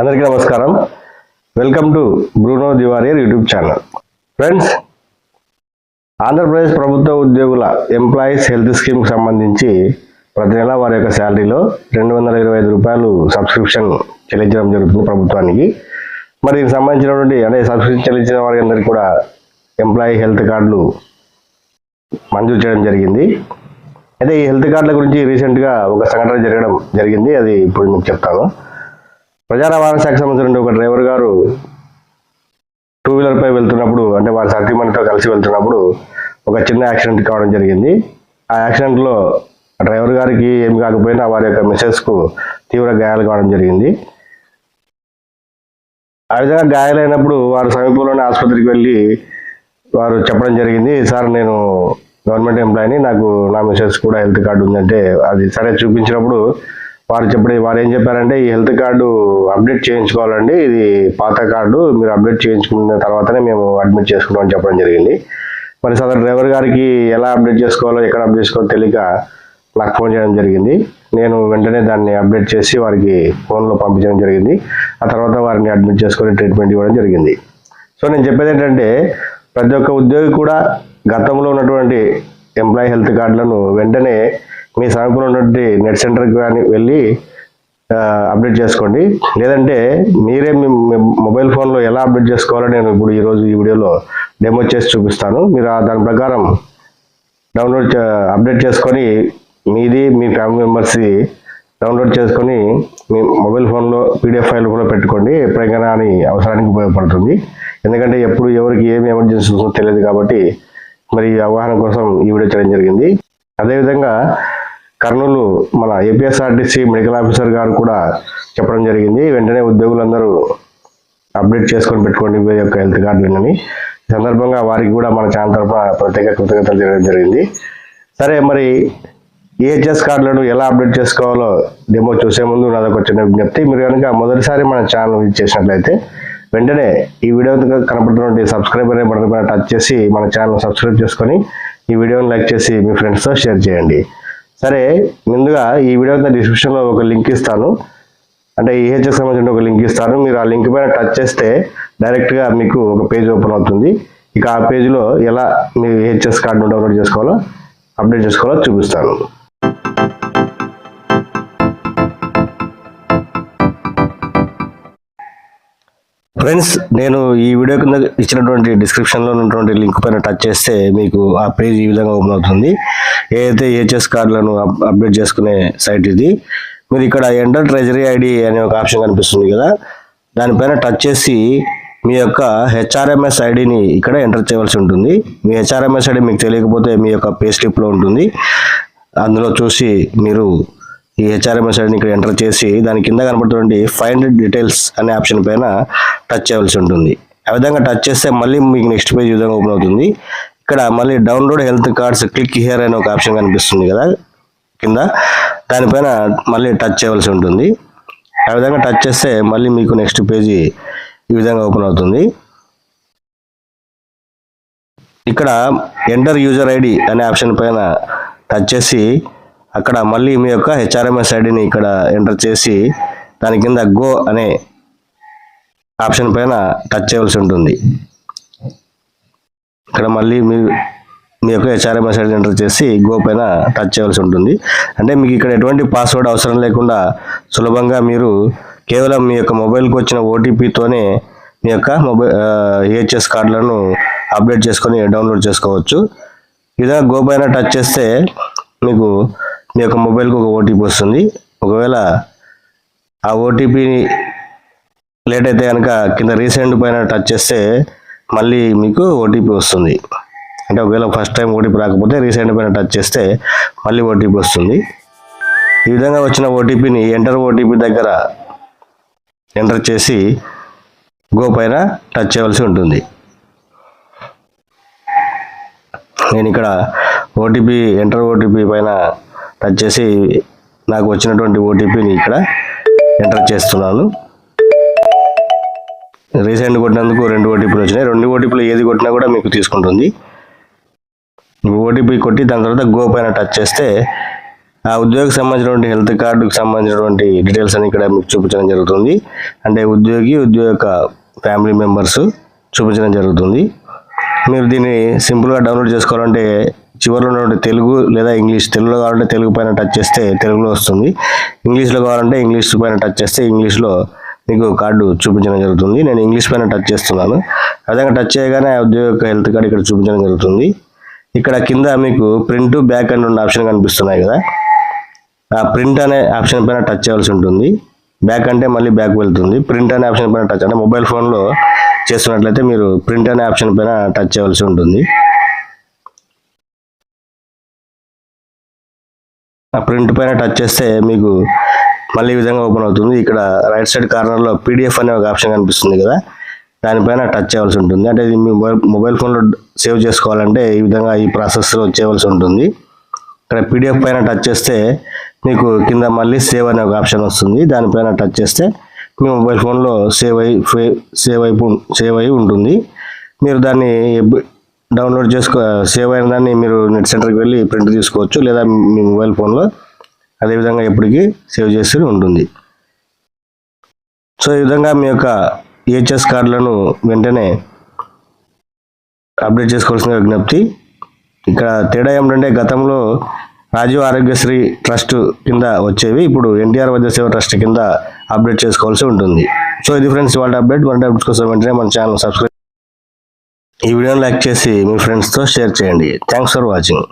అందరికీ నమస్కారం. Welcome to Bruno the warrior YouTube channel friends Andhra Pradesh ప్రభుత్వ ఉద్యోగుల ఎంప్లాయీస్ హెల్త్ స్కీమ్కి సంబంధించి ప్రతి నెల వారి యొక్క శాలరీలో రెండు వందల ఇరవై ఐదు రూపాయలు సబ్స్క్రిప్షన్ చెల్లించడం జరుగుతుంది ప్రభుత్వానికి. మరి దీనికి సంబంధించినటువంటి అంటే సబ్స్క్రిప్షన్ చెల్లించిన వారి అందరికీ కూడా ఎంప్లాయీ హెల్త్ కార్డులు మంజూరు చేయడం జరిగింది. అయితే ఈ హెల్త్ కార్డుల గురించి రీసెంట్గా ఒక సంఘటన జరగడం జరిగింది. అది ఇప్పుడు మీకు చెప్తాను. ప్రజా రవాణా శాఖ సంబంధించిన ఒక డ్రైవర్ గారు టూ వీలర్ పై వెళ్తున్నప్పుడు అంటే వారి సతీమణితో కలిసి వెళ్తున్నప్పుడు ఒక చిన్న యాక్సిడెంట్ కావడం జరిగింది. ఆ యాక్సిడెంట్లో డ్రైవర్ గారికి ఏమి కాకపోయినా వారి యొక్క మిసెస్ తీవ్ర గాయాలు కావడం జరిగింది. ఆ విధంగా గాయాలైనప్పుడు వారు సమీపంలోని ఆసుపత్రికి వెళ్ళి వారు చెప్పడం జరిగింది సార్ నేను గవర్నమెంట్ ఎంప్లాయీని నాకు నా మిసెస్ కూడా హెల్త్ కార్డు ఉందంటే అది సరే చూపించినప్పుడు వారు చెప్పిన వారు ఏం చెప్పారంటే ఈ హెల్త్ కార్డు అప్డేట్ చేయించుకోవాలండి. ఇది పాత కార్డు మీరు అప్డేట్ చేయించుకున్న తర్వాతనే మేము అడ్మిట్ చేసుకుంటామని చెప్పడం జరిగింది. మరి సదరు డ్రైవర్ గారికి ఎలా అప్డేట్ చేసుకోవాలో ఎక్కడ అప్డేట్ చేసుకోవాలో తెలియక నాకు ఫోన్ చేయడం జరిగింది. నేను వెంటనే దాన్ని అప్డేట్ చేసి వారికి ఫోన్లో పంపించడం జరిగింది. ఆ తర్వాత వారిని అడ్మిట్ చేసుకొని ట్రీట్మెంట్ ఇవ్వడం జరిగింది. సో నేను చెప్పేది ఏంటంటే ప్రతి ఒక్క ఉద్యోగి కూడా గతంలో ఉన్నటువంటి ఎంప్లాయీ హెల్త్ కార్డులను వెంటనే మీ సమీపంలో ఉన్నటువంటి నెట్ సెంటర్కి కానీ వెళ్ళి అప్డేట్ చేసుకోండి. లేదంటే మీరే మీ మొబైల్ ఫోన్లో ఎలా అప్డేట్ చేసుకోవాలో నేను ఇప్పుడు ఈరోజు ఈ వీడియోలో డెమో చేసి చూపిస్తాను. మీరు దాని ప్రకారం డౌన్లోడ్ అప్డేట్ చేసుకొని మీది మీ ఫ్యామిలీ మెంబర్స్ది డౌన్లోడ్ చేసుకొని మీ మొబైల్ ఫోన్లో పీడిఎఫ్ ఫైల్ కూడా పెట్టుకోండి. ఎప్పుడైనా అని అవసరానికి ఉపయోగపడుతుంది. ఎందుకంటే ఎప్పుడు ఎవరికి ఏమి ఎమర్జెన్సీ ఉందో తెలియదు కాబట్టి మరి అవగాహన కోసం ఈ వీడియో చేయడం జరిగింది. అదేవిధంగా కర్నూలు మన ఏపీఎస్ఆర్టీసీ మెడికల్ ఆఫీసర్ గారు కూడా చెప్పడం జరిగింది. వెంటనే ఉద్యోగులందరూ అప్డేట్ చేసుకొని పెట్టుకోండి మీ యొక్క హెల్త్ కార్డులని సందర్భంగా వారికి కూడా మన ఛానల్ తరఫున ప్రత్యేక కృతజ్ఞతలు తెలియడం జరిగింది. సరే మరి ఈహెచ్ఎస్ కార్డులను ఎలా అప్డేట్ చేసుకోవాలో డెమో చూసే ముందు నాదొక చిన్న విజ్ఞప్తి. మీరు కనుక మొదటిసారి మన ఛానల్ విజిట్ చేసినట్లయితే వెంటనే ఈ వీడియో కనపడుతున్నటువంటి సబ్స్క్రైబ్ అనే బటన్ పైన టచ్ చేసి మన ఛానల్ సబ్స్క్రైబ్ చేసుకొని ఈ వీడియోని లైక్ చేసి మీ ఫ్రెండ్స్తో షేర్ చేయండి. సరే ముందుగా ఈ వీడియో డిస్క్రిప్షన్లో ఒక లింక్ ఇస్తాను. అంటే ఈహెచ్ఎస్ సంబంధించిన ఒక లింక్ ఇస్తాను. మీరు ఆ లింక్ పైన టచ్ చేస్తే డైరెక్ట్గా మీకు ఒక పేజ్ ఓపెన్ అవుతుంది. ఇక ఆ పేజ్లో ఎలా మీ ఈహెచ్ఎస్ కార్డును డౌన్లోడ్ చేసుకోవాలో అప్డేట్ చేసుకోవాలో చూపిస్తాను. ఫ్రెండ్స్ నేను ఈ వీడియో కింద ఇచ్చినటువంటి డిస్క్రిప్షన్లో ఉన్నటువంటి లింక్ పైన టచ్ చేస్తే మీకు ఆ పేజ్ ఈ విధంగా ఓపెన్ అవుతుంది. ఏదైతే ఏచ్ఎస్ కార్డులను అప్- అప్డేట్ చేసుకునే సైట్ ఇది మీరు ఇక్కడ ఎంటర్ ట్రెజరీ ఐడి అనే ఒక ఆప్షన్ కనిపిస్తుంది కదా దానిపైన టచ్ చేసి మీ యొక్క హెచ్ఆర్ఎంఎస్ ఐడిని ఇక్కడ ఎంటర్ చేయవలసి ఉంటుంది. మీ హెచ్ఆర్ఎంఎస్ ఐడి మీకు తెలియకపోతే మీ యొక్క పే స్లిప్లో ఉంటుంది. అందులో చూసి మీరు ఈ హెచ్ఆర్ఎంఎస్ ఐడిని ఇక్కడ ఎంటర్ చేసి దాని కింద కనబడుతుంది ఫైండ్ డీటెయిల్స్ అనే ఆప్షన్ పైన టచ్ చేయవలసి ఉంటుంది. ఆ విధంగా టచ్ చేస్తే మళ్ళీ మీకు నెక్స్ట్ పేజ్ ఈ విధంగా ఓపెన్ అవుతుంది. ఇక్కడ మళ్ళీ download health cards click here అనే ఒక ఆప్షన్ కనిపిస్తుంది కదా కింద. దానిపైన మళ్ళీ టచ్ చేయవలసి ఉంటుంది. ఆ విధంగా టచ్ చేస్తే మళ్ళీ మీకు నెక్స్ట్ పేజీ ఈ విధంగా ఓపెన్ అవుతుంది. ఇక్కడ ఎంటర్ యూజర్ ఐడి అనే ఆప్షన్ పైన టచ్ చేసి అక్కడ మళ్ళీ మీ యొక్క హెచ్ఆర్ఎంఎస్ ఐడిని ఇక్కడ ఎంటర్ చేసి దాని కింద గో అనే ఆప్షన్ పైన టచ్ చేయవలసి ఉంటుంది. ఇక్కడ మళ్ళీ మీ మీ యొక్క హెచ్ఆర్ఎంఎస్ ఐడి ఎంటర్ చేసి గో పైన టచ్ చేయవలసి ఉంటుంది. అంటే మీకు ఇక్కడ ఎటువంటి పాస్వర్డ్ అవసరం లేకుండా సులభంగా మీరు కేవలం మీ యొక్క మొబైల్కి వచ్చిన ఓటీపీతోనే మీ యొక్క మొబైల్ ఏహెచ్ఎస్ కార్డులను అప్డేట్ చేసుకొని డౌన్లోడ్ చేసుకోవచ్చు. ఈ గో పైన టచ్ చేస్తే మీకు మీ యొక్క మొబైల్కి ఒక ఓటీపీ వస్తుంది. ఒకవేళ ఆ ఓటీపీని లేట్ అయితే కనుక కింద రీసెంట్ పైన టచ్ చేస్తే మళ్ళీ మీకు ఓటీపీ వస్తుంది. అంటే ఒకవేళ ఫస్ట్ టైం ఓటీపీ రాకపోతే రీసెంట్ పైన టచ్ చేస్తే మళ్ళీ ఓటీపీ వస్తుంది. ఈ విధంగా వచ్చిన ఓటీపీని ఎంటర్ ఓటీపీ దగ్గర ఎంటర్ చేసి గో పైన టచ్ చేయవలసి ఉంటుంది. నేను ఇక్కడ ఓటీపీ ఎంటర్ ఓటీపీ పైన టచ్ చేసి నాకు వచ్చినటువంటి ఓటీపీని ఇక్కడ ఎంటర్ చేస్తున్నాను. రీసెంట్ కొట్టినందుకు రెండు ఓటీపీలు వచ్చినాయి. రెండు ఓటీపీలు ఏది కొట్టినా కూడా మీకు తీసుకుంటుంది. ఓటీపీ కొట్టి దాని తర్వాత గో పైన టచ్ చేస్తే ఆ ఉద్యోగికి సంబంధించినటువంటి హెల్త్ కార్డుకి సంబంధించినటువంటి డీటెయిల్స్ అని ఇక్కడ మీకు చూపించడం జరుగుతుంది. అంటే ఉద్యోగి ఉద్యోగ ఫ్యామిలీ మెంబర్స్ చూపించడం జరుగుతుంది. మీరు దీన్ని సింపుల్గా డౌన్లోడ్ చేసుకోవాలంటే చివరిలో ఉన్నటువంటి తెలుగు లేదా ఇంగ్లీష్ తెలుగులో కావాలంటే తెలుగు పైన టచ్ చేస్తే తెలుగులో వస్తుంది. ఇంగ్లీష్లో కావాలంటే ఇంగ్లీష్ పైన టచ్ చేస్తే ఇంగ్లీష్లో మీకు కార్డు చూపించడం జరుగుతుంది. నేను ఇంగ్లీష్ పైన టచ్ చేస్తున్నాను. ఆ విధంగా టచ్ చేయగానే ఉద్యోగ యొక్క హెల్త్ కార్డు ఇక్కడ చూపించడం జరుగుతుంది. ఇక్కడ కింద మీకు ప్రింట్ బ్యాక్ అండ్ రెండు ఆప్షన్ కనిపిస్తున్నాయి కదా. ఆ ప్రింట్ అనే ఆప్షన్ పైన టచ్ చేయాల్సి ఉంటుంది. బ్యాక్ అంటే మళ్ళీ బ్యాక్ వెళ్తుంది. ప్రింట్ అనే ఆప్షన్ పైన టచ్ అంటే మొబైల్ ఫోన్లో చేస్తున్నట్లయితే మీరు ప్రింట్ అనే ఆప్షన్ పైన టచ్ చేయవలసి ఉంటుంది. ఆ ప్రింట్ పైన టచ్ చేస్తే మీకు మళ్ళీ ఈ విధంగా ఓపెన్ అవుతుంది. ఇక్కడ రైట్ సైడ్ కార్నర్లో పీడిఎఫ్ అనే ఒక ఆప్షన్ కనిపిస్తుంది కదా. దానిపైన టచ్ చేయవలసి ఉంటుంది. అంటే ఇది మీ మొబైల్ మొబైల్ ఫోన్లో సేవ్ చేసుకోవాలంటే ఈ విధంగా ఈ ప్రాసెస్లో చేయవలసి ఉంటుంది. ఇక్కడ పీడిఎఫ్ పైన టచ్ చేస్తే మీకు కింద మళ్ళీ సేవ్ అనే ఒక ఆప్షన్ వస్తుంది. దానిపైన టచ్ చేస్తే మీ మొబైల్ ఫోన్లో సేవ్ అయి సేవ్ అయి సేవ్ అయి ఉంటుంది. మీరు దాన్ని డౌన్లోడ్ చేసుకో సేవ్ అయిన దాన్ని మీరు నెట్ సెంటర్కి వెళ్ళి ప్రింట్ తీసుకోవచ్చు లేదా మీ మొబైల్ ఫోన్లో. అదేవిధంగా ఎప్పటికీ సేవ్ చేసి ఉంటుంది. సో ఈ విధంగా మీ యొక్క ఈహెచ్ఎస్ కార్డులను వెంటనే అప్డేట్ చేసుకోవాల్సిన విజ్ఞప్తి. ఇక్కడ తేడా ఏమిటంటే గతంలో రాజీవ్ ఆరోగ్యశ్రీ ట్రస్ట్ కింద వచ్చేవి ఇప్పుడు ఎన్టీఆర్ వైద్య సేవ ట్రస్ట్ కింద అప్డేట్ చేసుకోవాల్సి ఉంటుంది. సో ఇది ఫ్రెండ్స్ వాళ్ళ అప్డేట్. మన అప్డేట్స్ కోసం వెంటనే మన ఛానల్ సబ్స్క్రైబ్ ఈ వీడియోని లైక్ చేసి మీ ఫ్రెండ్స్తో షేర్ చేయండి. Thanks for watching